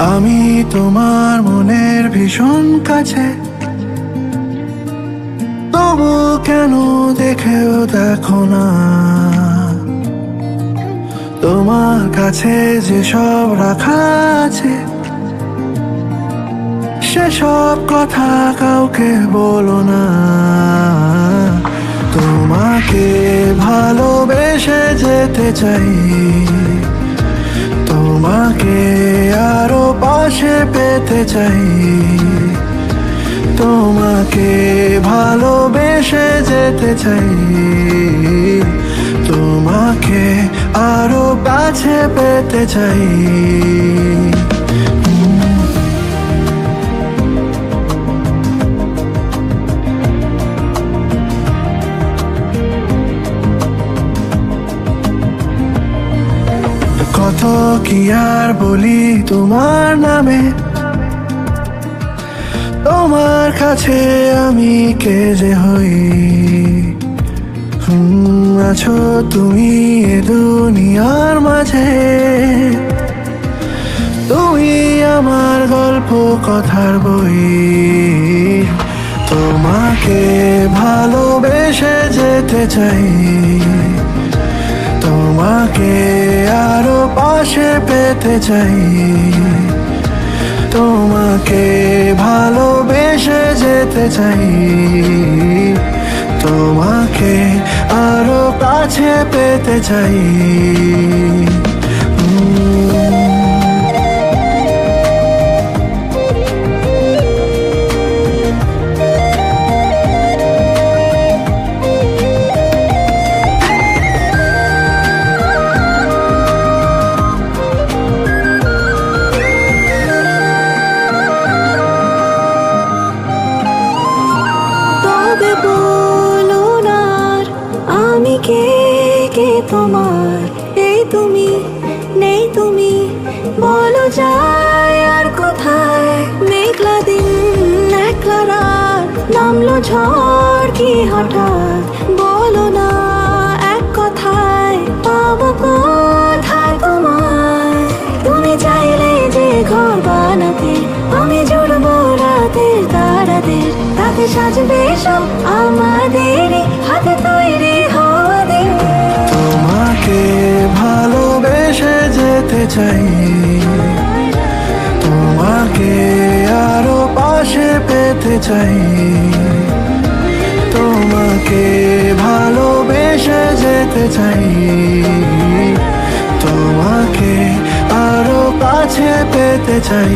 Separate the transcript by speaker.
Speaker 1: আমি তোমার মনের ভীষণ কাছে। তবু কেন দেখেও দেখো না? তোমার কাছে যে সব রাখা আছে, সেসব কথা কাউকে বলো না। তোমাকে ভালোবেসে যেতে চাই। তোমাকে আরও পাশে পেতে চাই। তোমাকে ভালোবেসে যেতে চাই। তোমাকে আরও কাছে পেতে চাই। কি আর বলি তোমার নামে? তোমার কাছে আমি কে যে হই? আছো তুমি এ দুনিয়ার মাঝে। তুমি আমার গল্প কথার বই। তোমাকে ভালোবেসে যেতে চাই। তোমাকে আরও পাশে পেতে চাই। তোমাকে ভালোবেসে যেতে চাই। তোমাকে আরও কাছে পেতে চাই।
Speaker 2: কে কে তোমার? এই তুমি, নেই তুমি। বলো যায় আর কোথায়? মেঘলা দিন, একলা রাত। নামলো ঝড় কি হঠাৎ? বলো না এক কথায়, পাবো কোথায় তোমায়? তুমি চাইলে যে ঘর বানাতে, আমি জুড়বো রাতের তারাদের। তাতে সাজবে সব আমাদের হাতে তৈরি
Speaker 1: চাই। তোমাকে আরও পাশে পেতে চাই। তোমাকে ভালোবেসে যেতে চাই। তোমাকে আরও কাছে পেতে চাই।